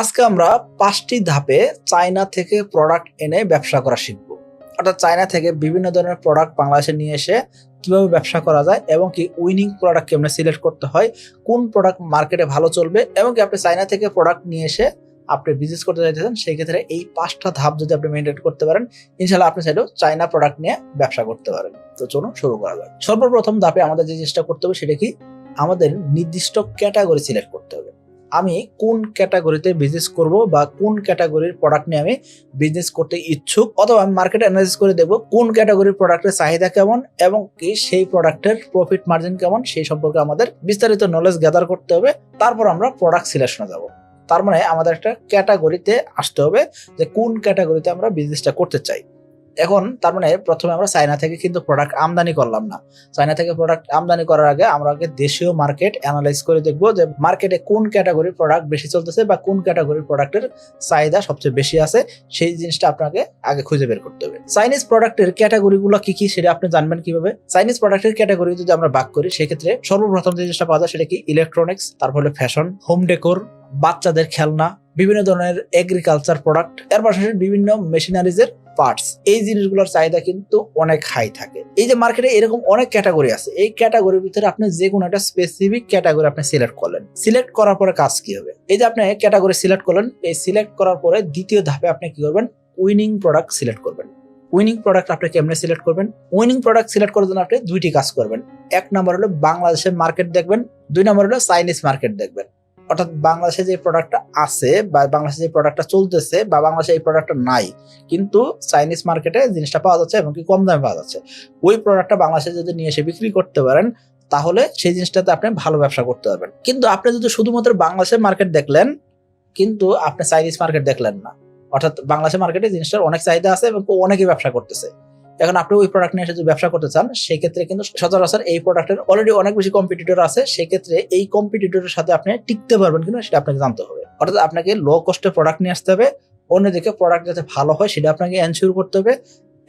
আজকে আমরা পাঁচটি ধাপে চায়না থেকে প্রোডাক্ট এনে ব্যবসা করা শিখব। অর্থাৎ চায়না থেকে বিভিন্ন ধরনের প্রোডাক্ট বাংলাদেশে নিয়ে এসে কীভাবে ব্যবসা করা যায় এবং কি উইনিং প্রোডাক্ট কেমনে সিলেক্ট করতে হয়, কোন প্রোডাক্ট মার্কেটে ভালো চলবে এবং কি আপনি চায়না থেকে প্রোডাক্ট নিয়ে এসে আপনি বিজনেস করতে চাইতেছেন, সেই ক্ষেত্রে এই পাঁচটা ধাপ যদি আপনি মেনটেন করতে পারেন ইনশাল্লাহ আপনি চাইলেও চায়না প্রোডাক্ট নিয়ে ব্যবসা করতে পারেন। তো চলুন শুরু করা যাক। সর্বপ্রথম ধাপে আমাদের যে চেষ্টা করতে হবে সেটা কি? আমাদের নির্দিষ্ট ক্যাটাগরি সিলেক্ট করতে হবে। আমি কোন ক্যাটাগরিতে বিজনেস করব বা কোন ক্যাটাগরির প্রোডাক্ট নিয়ে আমি বিজনেস করতে ইচ্ছুক? অথবা আমি মার্কেট অ্যানালাইসিস করে দেখব কোন ক্যাটাগরির প্রোডাক্টের চাহিদা কেমন এবং কি সেই প্রোডাক্টের প্রফিট মার্জিন কেমন সেই সম্পর্কে আমাদের বিস্তারিত নলেজ গ্যাদার করতে হবে। তারপর আমরা প্রোডাক্ট সিলেকশনে যাব। তার মানে আমাদের একটা ক্যাটাগরিতে আসতে হবে যে কোন ক্যাটাগরিতে আমরা বিজনেসটা করতে চাই। এখন তার মানে প্রথমে আমরা চায়না থেকে কিন্তু প্রোডাক্ট আমদানি করলাম না। চায়না থেকে প্রোডাক্ট আমদানি করার আগে আমরা আগে দেশীয় মার্কেট অ্যানালাইজ করে দেখব যে মার্কেটে কোন ক্যাটাগরির প্রোডাক্ট বেশি চলতেছে বা কোন ক্যাটাগরির প্রোডাক্টের চাহিদা সবচেয়ে বেশি আছে, সেই জিনিসটা আপনাকে আগে খুঁজে বের করতে হবে। চাইনিজ প্রোডাক্টের ক্যাটাগরিগুলো কি কি সেটা আপনি জানবেন কীভাবে? চাইনিজ প্রোডাক্টের ক্যাটাগরি যদি আমরা ভাগ করি, সেক্ষেত্রে সর্বপ্রথম যে জিনিসটা পাওয়া যায় সেটা কি ইলেকট্রনিক্স তারপরে ফ্যাশন হোম ডেকোর বাচ্চাদের খেলনা, বিভিন্ন ধরনের এগ্রিকালচার প্রোডাক্টের পাশাপাশি বিভিন্ন মেশিনারিজের পার্টস এই জিনিসগুলোর চাহিদা কিন্তু অনেক হাই থাকে। এই যে মার্কেটে এরকম অনেক ক্যাটাগরি আছে। এই ক্যাটাগরির ভিতরে আপনি যে কোনো একটা স্পেসিফিক ক্যাটাগরি আপনি সিলেক্ট করলেন। সিলেক্ট করার পরে কাজ কি হবে? এই যে আপনি ক্যাটাগরি সিলেক্ট করলেন, এই সিলেক্ট করার পরে দ্বিতীয় ধাপে আপনি কি করবেন? উইনিং প্রোডাক্ট সিলেক্ট করবেন। উইনিং প্রোডাক্ট আপনি কেমনে সিলেক্ট করবেন? উইনিং প্রোডাক্ট সিলেক্ট করার জন্য আপনি দুইটি কাজ করবেন। এক নম্বর হলো বাংলাদেশের মার্কেট দেখবেন, দুই নম্বর হলো চাইনিজ মার্কেট দেখবেন। অর্থাৎ বাংলাদেশে যে প্রোডাক্টটা আছে বা বাংলাদেশে যে প্রোডাক্টটা চলতেছে বা বাংলাদেশে এই প্রোডাক্টটা নাই, কিন্তু চাইনিজ মার্কেটে জিনিসটা পাওয়া যাচ্ছে এবং কি কম দামে পাওয়া যাচ্ছে। ওই প্রোডাক্টটা বাংলাদেশে যদি নিয়ে এসে বিক্রি করতে পারেন, তাহলে সেই জিনিসটাতে আপনি ভালো ব্যবসা করতে পারবেন। কিন্তু আপনি যদি শুধুমাত্র বাংলাদেশের মার্কেট দেখলেন, কিন্তু আপনি চাইনিজ মার্কেট দেখলেন না। অর্থাৎ বাংলাদেশের মার্কেটে জিনিসটার অনেক চাহিদা আছে এবং অনেকেই ব্যবসা করতেছে। এখন আপনি ওই প্রোডাক্ট নিয়ে এসে যদি ব্যবসা করতে চান, সেক্ষেত্রে কিন্তু সচরাচর এই প্রোডাক্টের অলরেডি অনেক বেশি কম্পিটিটর আছে। সেক্ষেত্রে এই কম্পিটিটরের সাথে আপনি টিকতে পারবেন কিনা সেটা আপনাকে জানতে হবে। অর্থাৎ আপনাকে লো কস্টে প্রোডাক্ট নিয়ে আসতে হবে। অন্যদিকে প্রোডাক্ট যাতে ভালো হয় সেটা আপনাকে এনশিওর করতে হবে।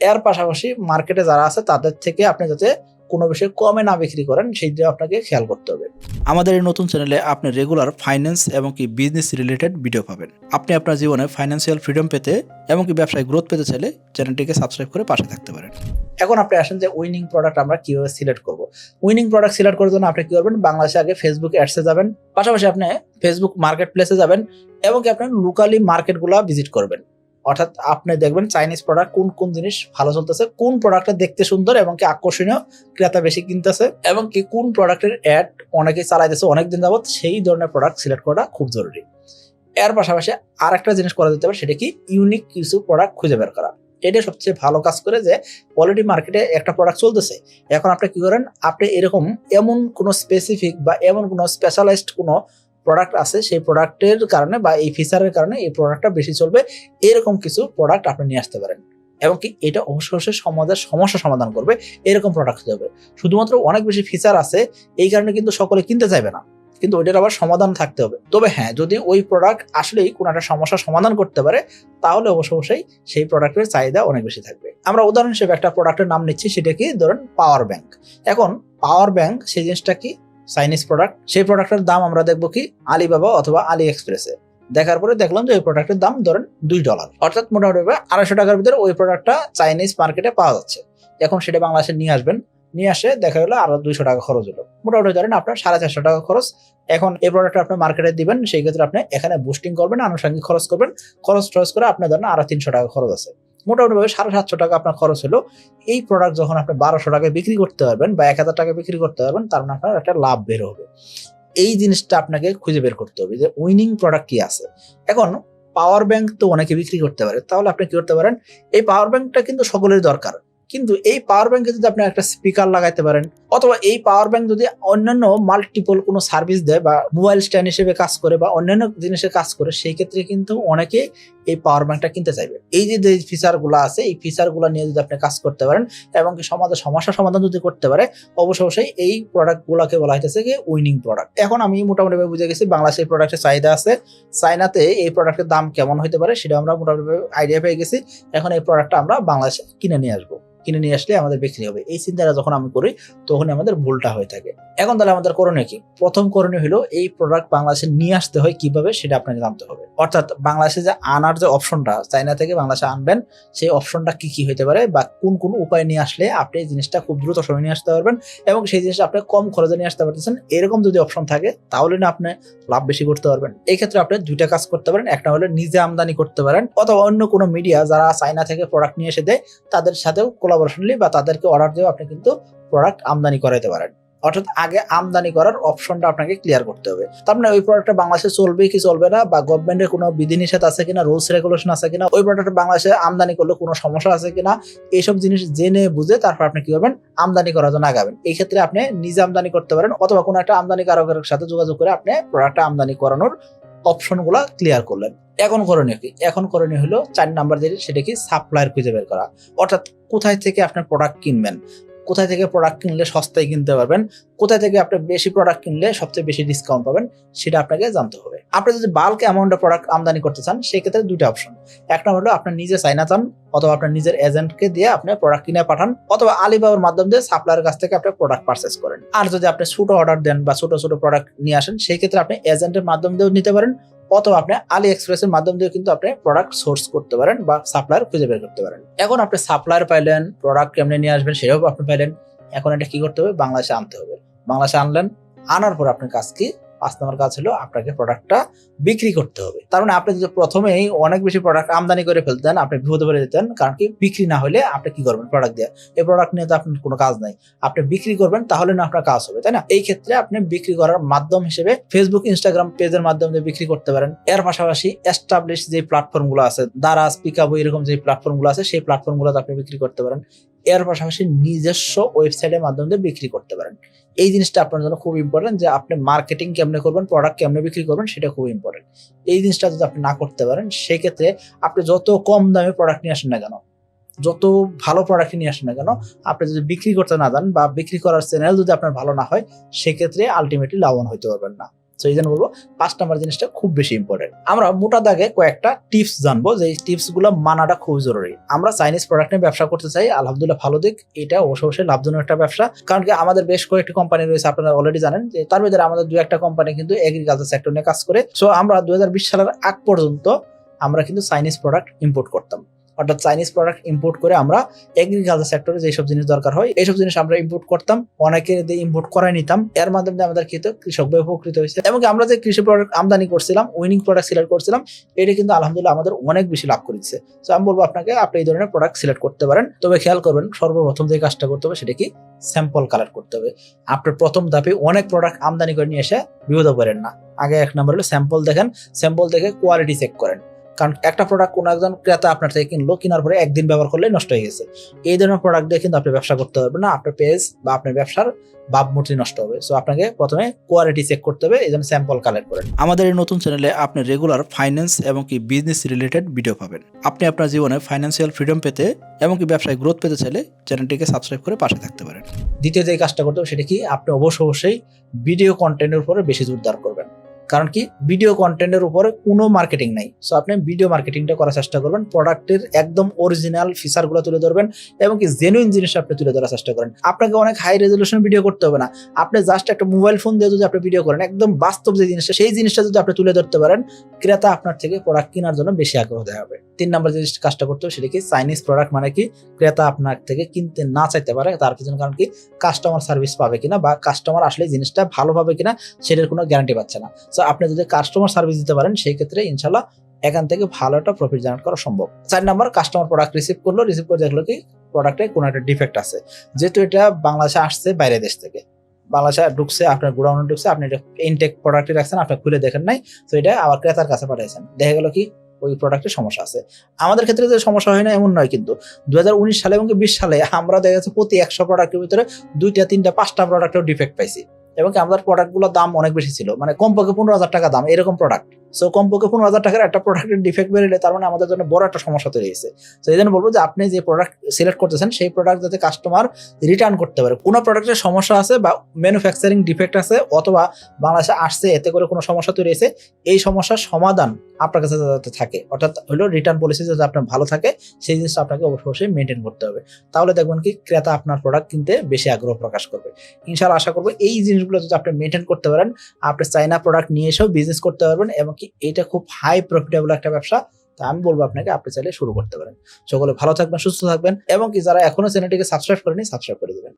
এর পাশাপাশি মার্কেটে যারা আছে, তাদের থেকে আপনি যাতে কোনো বিষয়ে কমে না বিক্রি করেন, সেই দিকে আপনাকে খেয়াল করতে হবে। আমাদের এই নতুন চ্যানেলে আপনি রেগুলার ফাইন্যান্স এবং কি বিজনেস রিলেটেড ভিডিও পাবেন। আপনি আপনার জীবনে ফাইন্যান্সিয়াল ফ্রিডম পেতে এবং কি ব্যবসায় গ্রোথ পেতে চাইলে চ্যানেলটিকে সাবস্ক্রাইব করে পাশে থাকতে পারেন। এখন আপনি আসেন যে উইনিং প্রোডাক্ট আমরা কীভাবে সিলেক্ট করব। উইনিং প্রোডাক্ট সিলেক্ট করার জন্য আপনি কি করবেন? বাংলাদেশে আগে ফেসবুক অ্যাডসে যাবেন, পাশাপাশি আপনি ফেসবুক মার্কেট প্লেসে যাবেন এবং কি আপনি লোকালি মার্কেটগুলো ভিজিট করবেন। অর্থাৎ আপনি দেখবেন চাইনিজ প্রোডাক্ট কোন কোন জিনিস ভালো চলতেছে, কোন প্রোডাক্টটা দেখতে সুন্দর এবং কি আকর্ষণীয়, ক্রেতা বেশি কিনতেছে, এবং কি কোন প্রোডাক্টের অ্যাড অনেকেই চালাইতেছে অনেকদিন যাবত সেই ধরনের প্রোডাক্ট সিলেক্ট করা খুব জরুরি। এর পাশাপাশি আর একটা জিনিস করা যেতে পারে, সেটা কি ইউনিক কিছু প্রোডাক্ট খুঁজে বের করা। এটা সবচেয়ে ভালো কাজ করে যে কোয়ালিটি মার্কেটে একটা প্রোডাক্ট চলতেছে, এখন আপনি কি করেন, আপনি এরকম এমন কোনো স্পেসিফিক বা এমন কোনো স্পেশালাইজড কোনো প্রোডাক্ট আছে, সেই প্রোডাক্টের কারণে বা এই ফিচারের কারণে এই প্রোডাক্টটা বেশি চলবে। এরকম কিছু প্রোডাক্ট আপনি নিয়ে আসতে পারেন। এবং কি এটা অবশ্যই অবশ্যই সমাজের সমস্যা সমাধান করবে, এরকম প্রোডাক্ট হবে। শুধুমাত্র অনেক বেশি ফিচার আছে, এই কারণে কিন্তু সকলে কিনতে চাইবে না। কিন্তু ওইটার আবার সমাধান থাকতে হবে। তবে হ্যাঁ যদি ওই প্রোডাক্ট আসলেই কোনো একটা সমস্যার সমাধান করতে পারে, তাহলে অবশ্য অবশ্যই সেই প্রোডাক্টের চাহিদা অনেক বেশি থাকবে। আমরা উদাহরণ হিসেবে একটা প্রোডাক্টের নাম নিচ্ছি, সেটা কি? ধরেন পাওয়ার ব্যাংক এখন পাওয়ার ব্যাংক সেই জিনিসটা কি? চাইনিজ প্রোডাক্ট সেই প্রোডাক্টের দাম আমরা দেখব কি আলিবাবা অথবা আলি এক্সপ্রেসে দেখার পরে দেখলাম যে ওই প্রোডাক্টের দাম ধরেন দুই ডলার অর্থাৎ মোটামুটি আড়াইশো টাকার ভিতরে ওই প্রোডাক্টটা চাইনিজ মার্কেটে পাওয়া যাচ্ছে। এখন সেটা বাংলাদেশে নিয়ে আসবেন। নিয়ে আসে দেখা গেলো আরও দুইশো টাকা খরচ হলো। মোটামুটি ধরেন আপনার সাড়ে চারশো টাকা খরচ। এখন এই প্রোডাক্টটা আপনি মার্কেটে দিবেন, সেই ক্ষেত্রে আপনি এখানে বুস্টিং করবেন, আনুষঙ্গিক খরচ করবেন। খরচ টরচ করে আপনার ধরেন আরও তিনশো টাকা খরচ আছে। মোটামুটিভাবে সাড়ে সাতশো টাকা আপনার খরচ হলো। এই প্রোডাক্ট যখন আপনি বারোশো টাকায় বিক্রি করতে পারবেন বা এক হাজার টাকা বিক্রি করতে পারবেন, তার মানে আপনার একটা লাভ বের হবে। এই জিনিসটা আপনাকে খুঁজে বের করতে হবে যে উইনিং প্রোডাক্ট কি আছে। এখন পাওয়ার ব্যাংক তো অনেকে বিক্রি করতে পারে, তাহলে আপনি কি করতে পারেন? এই পাওয়ার ব্যাংকটা কিন্তু সকলের দরকার। কিন্তু এই পাওয়ার ব্যাংকে যদি আপনি একটা স্পিকার লাগাইতে পারেন অথবা এই পাওয়ার ব্যাংক যদি অন্যান্য মাল্টিপল কোনো সার্ভিস দেয় বা মোবাইল স্ট্যান্ড হিসেবে কাজ করে বা অন্যান্য জিনিসের কাজ করে, সেই ক্ষেত্রে কিন্তু অনেকে এই পাওয়ার ব্যাংকটা কিনতে চাইবে। এই যে যে ফিচারগুলো আছে, এই ফিচারগুলো নিয়ে যদি আপনি কাজ করতে পারেন এবং সমাজের সমস্যা সমাধান যদি করতে পারে, অবশ্যই অবশ্যই এই প্রোডাক্টগুলোকে বলা হইতেছে যে উইনিং প্রোডাক্ট এখন আমি মোটামুটি বুঝে গেছি বাংলাদেশের প্রোডাক্টের চাহিদা আছে। চাইনাতে এই প্রোডাক্টের দাম কেমন হতে পারে সেটা আমরা মোটামুটি আইডিয়া পেয়ে গেছি। এখন এই প্রোডাক্টটা আমরা বাংলাদেশে কিনে নিয়ে আসব। কিনে নিয়ে আসলে আমাদের বিক্রি হবে। এই চিন্তাটা যখন আমি করি, তখন তখনই আমাদের ভুলটা হয়ে থাকে। এখন তাহলে আমাদের করণীয় কি? প্রথম করণীয় হলো এই প্রোডাক্ট বাংলাদেশে নিয়ে আসতে হয় কীভাবে সেটা আপনাকে জানতে হবে। অর্থাৎ বাংলাদেশে যে আনার যে অপশনটা চাইনা থেকে বাংলাদেশে আনবেন, সেই অপশনটা কি কি হতে পারে বা কোন কোন উপায় নিয়ে আসলে আপনি এই জিনিসটা খুব দ্রুত সময় নিয়ে আসতে পারবেন এবং সেই জিনিসটা আপনি কম খরচে নিয়ে আসতে পারতেছেন। এরকম যদি অপশন থাকে, তাহলে না আপনি লাভ বেশি করতে পারবেন। এই ক্ষেত্রে আপনি দুইটা কাজ করতে পারেন। একটা হলো নিজে আমদানি করতে পারেন অথবা অন্য কোনো মিডিয়া যারা চাইনা থেকে প্রোডাক্ট নিয়ে এসে দেয়, তাদের সাথেও কোলাবোরেশনলি বা তাদেরকে অর্ডার দিয়েও আপনি কিন্তু প্রোডাক্ট আমদানি করাইতে পারেন। অর্থাৎ আগে আমদানি করার অপশনটা আপনাকে ক্লিয়ার করতে হবে। তার মানে ওই প্রোডাক্টটা বাংলাদেশে চলবে কি চলবে না বা গভর্নমেন্টের কোনো বিধিনিষেধ আছে কিনা রুলস রেগুলেশন আছে কিনা, ওই প্রোডাক্টটা বাংলাদেশে আমদানি করলে কোনো সমস্যা আছে কিনা, এইসব জিনিস জেনে বুঝে তারপর আপনি কি করবেন? আমদানি করার জন্য আগাবেন। এই ক্ষেত্রে আপনি নিজে আমদানি করতে পারেন অথবা কোনো একটা আমদানিকারকের সাথে যোগাযোগ করে আপনি প্রোডাক্টটা আমদানি করানোর অপশনগুলো ক্লিয়ার করলেন। এখন করণীয় কি? এখন করণীয় হলো চার নাম্বার যেটি, সেটা কি? সাপ্লায়ার খুঁজে বের করা। অর্থাৎ কোথায় থেকে আপনার প্রোডাক্ট কিনবেন? কোথায় থেকে প্রোডাক্ট কিনলে সস্তায় কিনতে পারবেন, কোথায় থেকে আপনি বেশি প্রোডাক্ট কিনলে সবচেয়ে বেশি ডিসকাউন্ট পাবেন, সেটা আপনাকে জানতে হবে। আপনি যদি বাল্ক অ্যামাউন্টের প্রোডাক্ট আমদানি করতে চান, সেক্ষেত্রে দুইটা অপশন একটা হলো আপনার নিজে চাইনা চান, অথবা আপনার নিজের এজেন্টকে দিয়ে আপনি প্রোডাক্ট কিনে পাঠান, অথবা আলিবাবার মাধ্যম দিয়ে সাপ্লায়ার কাছ থেকে আপনি প্রোডাক্ট পারচেস করেন। আর যদি আপনি ছোট অর্ডার দেন বা ছোট ছোট প্রোডাক্ট নিয়ে আসেন সেই ক্ষেত্রে আপনি এজেন্টের মাধ্যম দিয়েও নিতে পারেন অথবা আপনি আলি এক্সপ্রেসের মাধ্যম দিয়ে কিন্তু আপনি প্রোডাক্ট সোর্স করতে পারেন বা সাপ্লায়ার খুঁজে বের করতে পারেন। এখন আপনি সাপ্লায়ার পাইলেন প্রোডাক্ট কেমনে নিয়ে আসবেন সেটাও আপনি পাইলেন। এখন এটা কি করতে হবে? বাংলাদেশে আনতে হবে। বাংলাদেশে আনলেন, আনার পর আপনার কাজ কি? পাঁচ নম্বর কাজ হলো আপনাকে প্রোডাক্টটা বিক্রি করতে হবে। তার মানে আপনি যদি প্রথমেই অনেক বেশি প্রোডাক্ট আমদানি করে ফেলতেন, আপনি বিপদে পড়ে যেতেন, কারণ কি বিক্রি না হলে আপনি কি করবেন প্রোডাক্ট দিয়ে? এই প্রোডাক্ট নিয়ে তো আপনার কোনো কাজ নাই। আপনি বিক্রি করবেন, তাহলে না আপনার কাজ হবে, তাই না? এই ক্ষেত্রে আপনি বিক্রি করার মাধ্যম হিসেবে ফেসবুক ইনস্টাগ্রাম পেজের মাধ্যমে দিয়ে বিক্রি করতে পারেন, এর পাশাপাশি এস্টাবলিশ যে প্ল্যাটফর্মগুলো আছে দারাজ পিকাবো এরকম যে প্ল্যাটফর্মগুলো আছে, সেই প্ল্যাটফর্ম গুলোতে আপনি বিক্রি করতে পারেন। এর পাশাপাশি নিজস্ব ওয়েবসাইটের মাধ্যমে বিক্রি করতে পারেন। এই জিনিসটা আপনার জন্য খুব ইম্পর্টেন্ট যে আপনি মার্কেটিং কেমনে করবেন প্রোডাক্ট কেমনে বিক্রি করবেন সেটা খুব ইম্পর্টেন্ট এই জিনিসটা যদি আপনি না করতে পারেন, সেক্ষেত্রে আপনি যত কম দামে প্রোডাক্ট নিয়ে আসেন না কেন, যত ভালো প্রোডাক্ট নিয়ে আসেন না কেন, আপনি যদি বিক্রি করতে না যান বা বিক্রি করার চ্যানেল যদি আপনার ভালো না হয়, সেক্ষেত্রে আলটিমেটলি লাভবান হইতে পারবেন না। তো এই জন্য বলব পাঁচ নাম্বার জিনিসটা খুব বেশি ইম্পর্টেন্ট আমরা মোটা দাগে কয়েকটা টিপস জানব যে টিপসগুলো মানাটা খুব জরুরি। আমরা চাইনিজ প্রোডাক্ট নিয়ে ব্যবসা করতে চাই, আলহামদুলিল্লাহ ভালো দিক। এটা অবশ্য অবশ্যই লাভজনক একটা ব্যবসা। কারণ কি, আমাদের বেশ কয়েকটি কোম্পানি রয়েছে, আপনারা অলরেডি জানেন যে তার ভিতরে আমাদের দু একটা কোম্পানি কিন্তু এগ্রিকালচার সেক্টর নিয়ে কাজ করে। সো আমরা দু হাজার বিশ সালের আগ পর্যন্ত আমরা কিন্তু চাইনিজ প্রোডাক্ট ইম্পোর্ট করতাম। অর্থাৎ চাইনিজ প্রোডাক্ট ইম্পোর্ট করে আমরা এগ্রিকালচার সেক্টরে যেসব জিনিস দরকার হয় এইসব জিনিস আমরা ইম্পোর্ট করতাম। অনেকে ইম্পোর্ট করাই নিতাম। এর মাধ্যমে আমাদের কিন্তু কৃষক উপকৃত হয়েছে। এবং আমরা যে কৃষি প্রোডাক্ট আমদানি করছিলাম উইনিং প্রোডাক্ট সিলেক্ট করছিলাম, এটা কিন্তু আলহামদুলিল্লাহ আমাদের অনেক বেশি লাভ করেছে। তো আমি বলব আপনাকে, আপনি এই ধরনের প্রোডাক্ট সিলেক্ট করতে পারেন। তবে খেয়াল করবেন, সর্বপ্রথম যে কাজটা করতে হবে সেটা কি? স্যাম্পল কালেক্ট করতে হবে। আপনার প্রথম ধাপে অনেক প্রোডাক্ট আমদানি করে নিয়ে এসে বিপদে পড়েন না। আগে এক নম্বর হলো স্যাম্পল দেখেন। স্যাম্পল দেখে কোয়ালিটি চেক করেন। কারণ একটা প্রোডাক্ট কোনো একজন ক্রেতা আপনার থেকে কিনলো, কেনার পরে একদিন ব্যবহার করলে নষ্ট হয়ে গেছে। এই ধরনের প্রোডাক্ট দিয়ে কিন্তু আপনি ব্যবসা করতে পারবেন না, আপনার পেজ বা আপনার ব্যবসার ভাবমূর্তি নষ্ট হবে। সো আপনাকে প্রথমে কোয়ালিটি চেক করতে হবে, এই জন্য স্যাম্পল কালেক্ট করেন। আমাদের এই নতুন চ্যানেলে আপনি রেগুলার ফাইন্যান্স এবং কি বিজনেস রিলেটেড ভিডিও পাবেন। আপনি আপনার জীবনে ফাইন্যান্সিয়াল ফ্রিডম পেতে এবং কি ব্যবসায় গ্রোথ পেতে চাইলে চ্যানেলটিকে সাবস্ক্রাইব করে পাশে থাকতে পারেন। দ্বিতীয় যে কাজটা করতে হবে, সেটা কি আপনি অবশ্য অবশ্যই ভিডিও কন্টেন্টের উপরে বেশি জোরদার করবেন। কারণ কি ভিডিও কন্টেন্টের উপরে কোনো মার্কেটিং নাই। সো আপনি ভিডিও মার্কেটিংটা করার চেষ্টা করবেন প্রোডাক্টের একদম অরিজিনাল ফিচারগুলো তুলে ধরবেন এবং কি জেনুইন জিনিস আপনি তুলে ধরার চেষ্টা করেন। আপনাকে অনেক হাই রেজলিউশন ভিডিও করতে হবে না। আপনি জাস্ট একটা মোবাইল ফোন দিয়ে যদি আপনি ভিডিও করেন, একদম বাস্তব যে জিনিসটা, সেই জিনিসটা যদি আপনি তুলে ধরতে পারেন, ক্রেতা আপনার থেকে প্রোডাক্ট কেনার জন্য বেশি আগ্রহ দেওয়া হবে তিন নম্বর যে কাজটা করতে হবে, সেটা কি চাইনিজ প্রোডাক্ট মানে কি ক্রেতা আপনার থেকে কিনতে না চাইতে পারে, তার পিছনে কারণ কি কাস্টমার সার্ভিস পাবে কিনা বা কাস্টমার আসলে জিনিসটা ভালো পাবে কিনা, সেটার কোনো গ্যারান্টি পাচ্ছে না। সো আপনি যদি কাস্টমার সার্ভিস দিতে পারেন, সেই ক্ষেত্রে ইনশাল্লাহ এখান থেকে ভালো একটা প্রফিট জেনারেট করা সম্ভব। চার নাম্বার কাস্টমার প্রোডাক্ট রিসিভ করল রিসিভ করে দেখল কি প্রোডাক্টে কোনো একটা ডিফেক্ট আছে। যেহেতু এটা বাংলাদেশে আসছে বাইরে দেশ থেকে। বাংলাদেশে ঢুকছে, আপনার গোডাউনে ঢুকছে, আপনি এটা ইনটেক প্রোডাক্টে রাখছেন, আপনি খুলে দেখেন নাই, তো এটা আবার ক্রেতার কাছে পাঠিয়েছেন দেখা গেল কি ওই প্রোডাক্টের সমস্যা আছে। আমাদের ক্ষেত্রে যে সমস্যা হয় না, এমন নয় কিন্তু। দুহাজার উনিশ সালে এবং বিশ সালে আমরা দেখা যাচ্ছে প্রতি একশো প্রোডাক্টের ভিতরে দুইটা, তিনটা, পাঁচটা প্রোডাক্টের ডিফেক্ট পাইছি। এবং কি আমাদের প্রোডাক্টগুলোর দাম অনেক বেশি ছিল। মানে কমপক্ষে পনেরো হাজার টাকা দাম, এরকম প্রোডাক্ট সো কমপক্ষে পনেরো হাজার টাকার একটা প্রোডাক্টের ডিফেক্ট বেরোলে তার মানে আমাদের জন্য বড় একটা সমস্যা তৈরি হয়েছে। তো এই জন্য বলব যে আপনি যে প্রোডাক্ট সিলেক্ট করতেছেন, সেই প্রোডাক্ট যাতে কাস্টমার রিটার্ন করতে পারে। কোনো প্রোডাক্টের সমস্যা আছে বা ম্যানুফ্যাকচারিং ডিফেক্ট আছে অথবা বাংলাদেশে আসছে, এতে করে কোনো সমস্যা তৈরি হয়েছে, এই সমস্যার সমাধান আপনার কাছে যাতে থাকে। অর্থাৎ হলো রিটার্ন পলিসি যাতে আপনার ভালো থাকে, সেই জিনিসটা আপনাকে অবশ্যই মেনটেন করতে হবে। তাহলে দেখবেন কি ক্রেতা আপনার প্রোডাক্ট কিনতে বেশি আগ্রহ প্রকাশ করবে। ইনশাআল্লাহ আশা করব এই জিনিসগুলো যদি আপনি মেনটেন করতে পারেন, আপনি চাইনা প্রোডাক্ট নিয়ে এসেও বিজনেস করতে পারবেন এবং কি এটা খুব হাই প্রফিটেবল একটা ব্যবসা, তা আমি বলব আপনাকে আপনি চাইলে শুরু করতে পারেন। সকলে ভালো থাকবেন, সুস্থ থাকবেন এবং কি যারা এখনও চ্যানেলটিকে সাবস্ক্রাইব করেনি সাবস্ক্রাইব করে দেবেন।